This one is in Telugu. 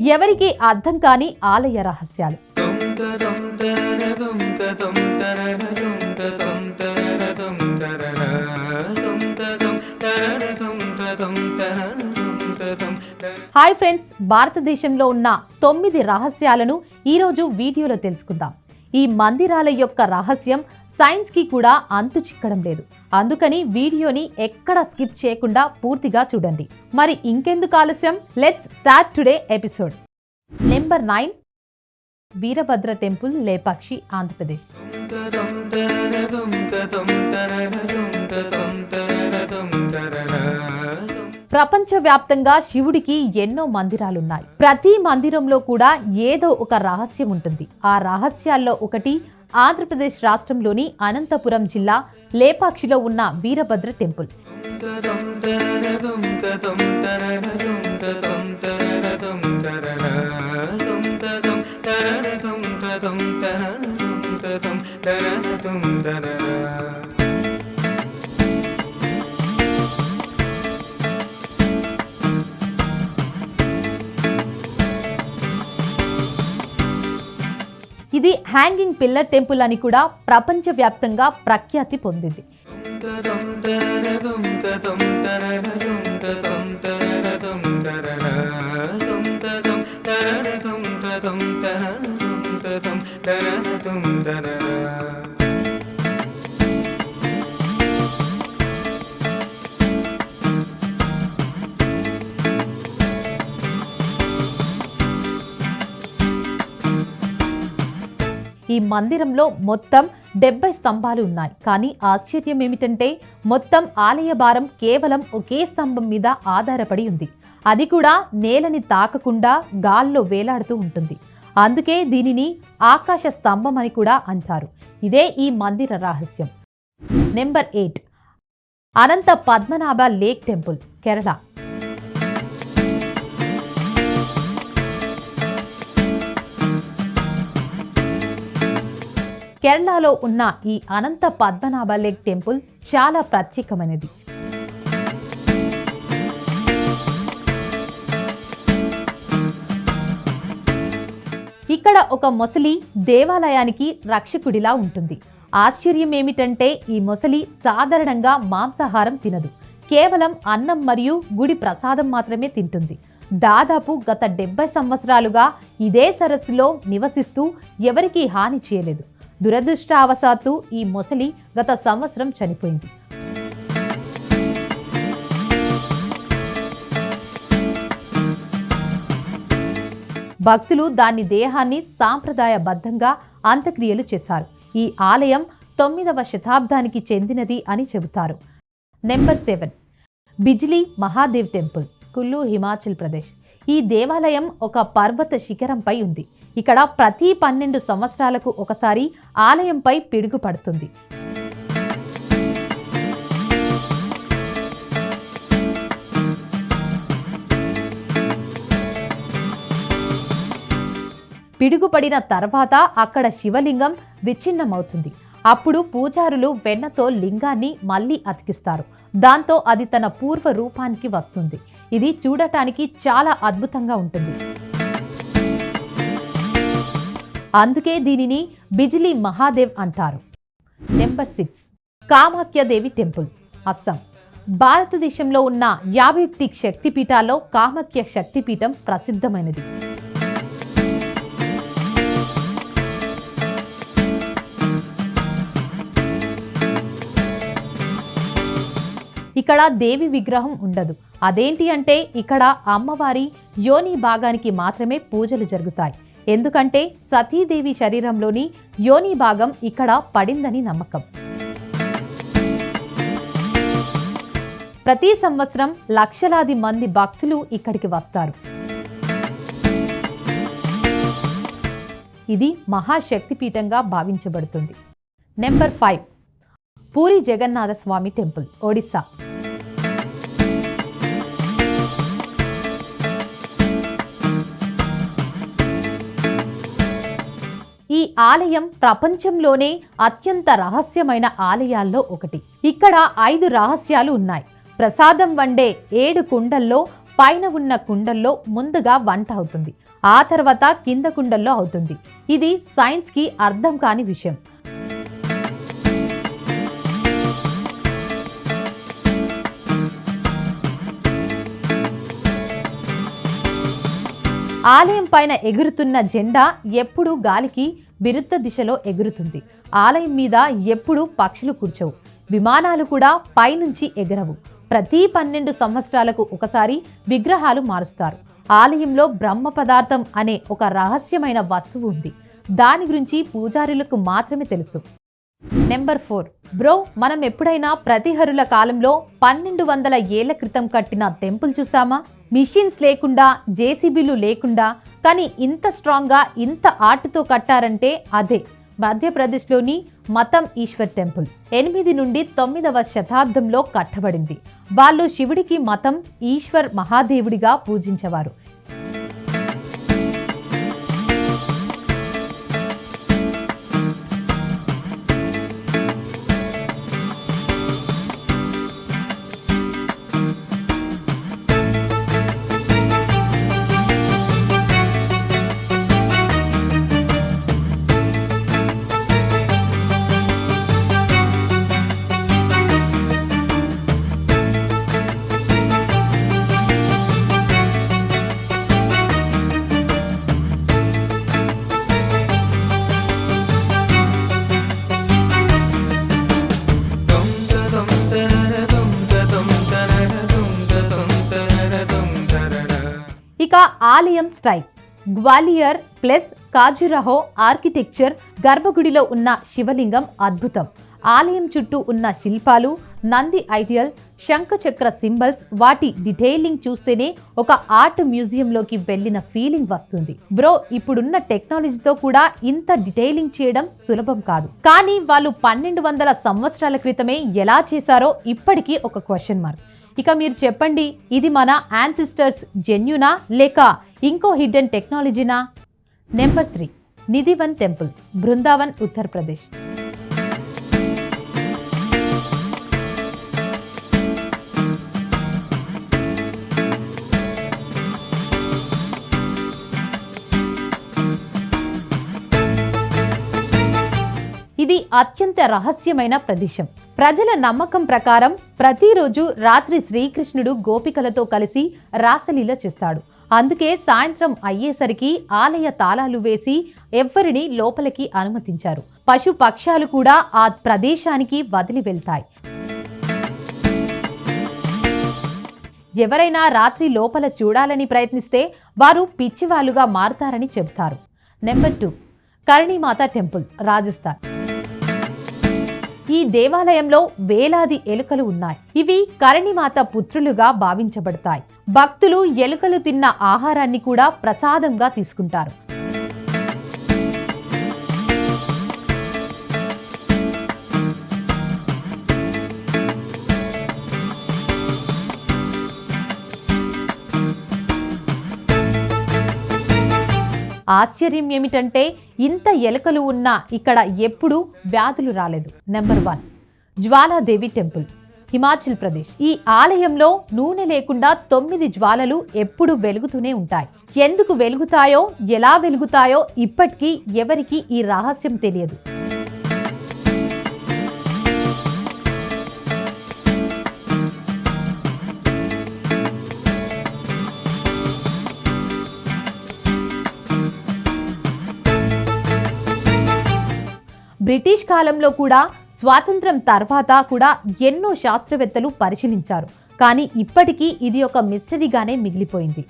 ఎవరికి అర్థం కాని ఆలయ రహస్యాలు. హాయ్ ఫ్రెండ్స్ భారతదేశంలో ఉన్న తొమ్మిది రహస్యాలను ఈరోజు వీడియోలో తెలుసుకుందాం. ఈ మందిరాల యొక్క రహస్యం సైన్స్కి కూడా అంతు చిక్కడం లేదు. అందుకని వీడియోని ఎక్కడ స్కిప్ చేయకుండా పూర్తిగా చూడండి. మరి ఇంకెందుకు ఆలస్యం? Let's start today episode number nine Veerabhadra temple Lepakshi Andhra Pradesh. ప్రపంచవ్యాప్తంగా శివుడికి ఎన్నో మందిరాలున్నాయి. ప్రతి మందిరంలో కూడా ఏదో ఒక రహస్యం ఉంటుంది. ఆ రహస్యాల్లో ఒకటి ఆంధ్రప్రదేశ్ రాష్ట్రంలోని అనంతపురం జిల్లా లేపాక్షిలో ఉన్న వీరభద్ర టెంపుల్ ఇది హ్యాంగింగ్ పిల్లర్ టెంపుల్ అని కూడా ప్రపంచవ్యాప్తంగా ప్రఖ్యాతి పొందింది. ఈ మందిరంలో మొత్తం డెబ్బై స్తంభాలు ఉన్నాయి. కానీ ఆశ్చర్యం ఏమిటంటే మొత్తం ఆలయ భారం కేవలం ఒకే స్తంభం మీద ఆధారపడి ఉంది. అది కూడా నేలని తాకకుండా గాల్లో వేలాడుతూ ఉంటుంది. అందుకే దీనిని ఆకాశ స్తంభం అని కూడా అంటారు. ఇదే ఈ మందిర రహస్యం. Number eight. Anantha Padmanabha lake temple Kerala. కేరళలో ఉన్న ఈ అనంత పద్మనాభ లేక్ టెంపుల్ చాలా ప్రత్యేకమైనది. ఇక్కడ ఒక మొసలి దేవాలయానికి రక్షకుడిలా ఉంటుంది. ఆశ్చర్యం ఏమిటంటే ఈ మొసలి సాధారణంగా మాంసాహారం తినదు. కేవలం అన్నం మరియు గుడి ప్రసాదం మాత్రమే తింటుంది. దాదాపు గత డెబ్బై సంవత్సరాలుగా ఇదే సరస్సులో నివసిస్తూ ఎవరికీ హాని చేయలేదు. దురదృష్టావశాత్తు ఈ మొసలి గత సంవత్సరం చనిపోయింది. భక్తులు దాని దేహాన్ని సాంప్రదాయబద్ధంగా అంత్యక్రియలు చేశారు. ఈ ఆలయం తొమ్మిదవ శతాబ్దానికి చెందినది అని చెబుతారు. Number seven. Bijli Mahadev temple Kullu Himachal Pradesh. ఈ దేవాలయం ఒక పర్వత శిఖరంపై ఉంది. ఇక్కడ ప్రతి పన్నెండు సంవత్సరాలకు ఒకసారి ఆలయంపై పిడుగు పడుతుంది పిడుగుపడిన తర్వాత అక్కడ శివలింగం విచ్ఛిన్నమవుతుంది. అప్పుడు పూజారులు వెన్నతో లింగాన్ని మళ్ళీ అతికిస్తారు. దాంతో అది తన పూర్వ రూపానికి వస్తుంది. ఇది చూడటానికి చాలా అద్భుతంగా ఉంటుంది. అందుకే దీనిని బిజిలీ మహాదేవ్ అంటారు. Number six. Kamakhya Devi temple. Assam. భారతదేశంలో ఉన్న యాభై శక్తిపీఠాల్లో కామాఖ్య శక్తిపీఠం ప్రసిద్ధమైనది. ఇక్కడ దేవి విగ్రహం ఉండదు. అదేంటి అంటే ఇక్కడ అమ్మవారి యోని భాగానికి మాత్రమే పూజలు జరుగుతాయి. ఎందుకంటే సతీదేవి శరీరంలోని యోని భాగం ఇక్కడ పడిందని నమ్మకం. ప్రతి సంవత్సరం లక్షలాది మంది భక్తులు ఇక్కడికి వస్తారు. ఇది మహాశక్తిపీఠంగా భావించబడుతుంది. Number five. Puri Jagannatha Swami temple Odisha. ఆలయం ప్రపంచంలోనే అత్యంత రహస్యమైన ఆలయాల్లో ఒకటి. ఇక్కడ ఐదు రహస్యాలు ఉన్నాయి. ప్రసాదం వండే ఏడు కుండల్లో పైన ఉన్న కుండల్లో ముందుగా వంట అవుతుంది. ఆ తర్వాత కింద కుండల్లో అవుతుంది. ఇది సైన్స్కి అర్థం కాని విషయం. ఆలయం పైన ఎగురుతున్న జెండా ఎప్పుడూ గాలికి విరుద్ధ దిశలో ఎగురుతుంది. ఆలయం మీద ఎప్పుడూ పక్షులు కూర్చోవు. విమానాలు కూడా పైనుంచి ఎగరవు. ప్రతి పన్నెండు సంవత్సరాలకు ఒకసారి విగ్రహాలు మారుస్తారు. ఆలయంలో బ్రహ్మ పదార్థం అనే ఒక రహస్యమైన వస్తువు ఉంది. దాని గురించి పూజారులకు మాత్రమే తెలుసు. Number four. బ్రో మనం ఎప్పుడైనా ప్రతిహరుల కాలంలో పన్నెండు వందల ఏళ్ళ క్రితం కట్టిన టెంపుల్ చూసామా? మిషన్స్ లేకుండా జేసీబీలు లేకుండా కానీ ఇంత స్ట్రాంగ్గా ఇంత ఆర్ట్తో కట్టారంటే అదే. మధ్యప్రదేశ్లోని మతం ఈశ్వర్ టెంపుల్. ఎనిమిది నుండి తొమ్మిదవ శతాబ్దంలో కట్టబడింది. వాళ్ళు శివుడికి మతం ఈశ్వర్ మహాదేవుడిగా పూజించేవారు. ఆలయం style. Gwalior plus Khajuraho architecture గర్భగుడిలో ఉన్న శివలింగం అద్భుతం. ఆలయం చుట్టూ ఉన్న శిల్పాలు నంది ఐడియల్ శంఖచక్ర సింబల్స్ వాటి డిటైలింగ్ చూస్తేనే ఒక ఆర్ట్ మ్యూజియంలోకి వెళ్ళిన ఫీలింగ్ వస్తుంది. బ్రో ఇప్పుడున్న టెక్నాలజీతో కూడా ఇంత డిటైలింగ్ చేయడం సులభం కాదు. కానీ వాళ్ళు పన్నెండు వందల సంవత్సరాల క్రితమే ఎలా చేశారో ఇప్పటికీ ఒక క్వశ్చన్ మార్క్ ఇక మీరు చెప్పండి ఇది మన యాన్సిస్టర్స్ జెన్యునా లేక ఇంకో hidden టెక్నాలజీనా number three Nidhivan temple Brindavan Uttar Pradesh ఇది అత్యంత రహస్యమైన ప్రదేశం. ప్రజల నమ్మకం ప్రకారం ప్రతిరోజు రాత్రి శ్రీకృష్ణుడు గోపికలతో కలిసి రాసలీల చేస్తాడు. అందుకే సాయంత్రం అయ్యేసరికి ఆలయ తాళాలు వేసి ఎవ్వరిని లోపలికి అనుమతించారు. పశు పక్షాలు కూడా ఆ ప్రదేశానికి వదిలి వెళ్తాయి. ఎవరైనా రాత్రి లోపల చూడాలని ప్రయత్నిస్తే వారు పిచ్చివాళ్ళుగా మారుతారని చెబుతారు. Number two. Karni Mata temple Rajasthan. ఈ దేవాలయంలో వేలాది ఎలుకలు ఉన్నాయి. ఇవి కరణిమాత పుత్రులుగా భావించబడతాయి. భక్తులు ఎలుకలు తిన్న ఆహారాన్ని కూడా ప్రసాదంగా తీసుకుంటారు. ఆశ్చర్యం ఏమిటంటే ఇంత ఎలుకలు ఉన్నా ఇక్కడ ఎప్పుడూ వ్యాధులు రాలేదు. Number one Jwala Devi temple Himachal Pradesh. ఈ ఆలయంలో నూనె లేకుండా తొమ్మిది జ్వాలలు ఎప్పుడు వెలుగుతూనే ఉంటాయి. ఎందుకు వెలుగుతాయో ఎలా వెలుగుతాయో ఇప్పటికీ ఎవరికి ఈ రహస్యం తెలియదు. బ్రిటిష్ కాలంలో కూడా స్వాతంత్రం తర్వాత కూడా ఎన్నో శాస్త్రవేత్తలు పరిశీలించారు. కానీ ఇప్పటికీ ఇది ఒక మిస్టరీగానే మిగిలిపోయింది.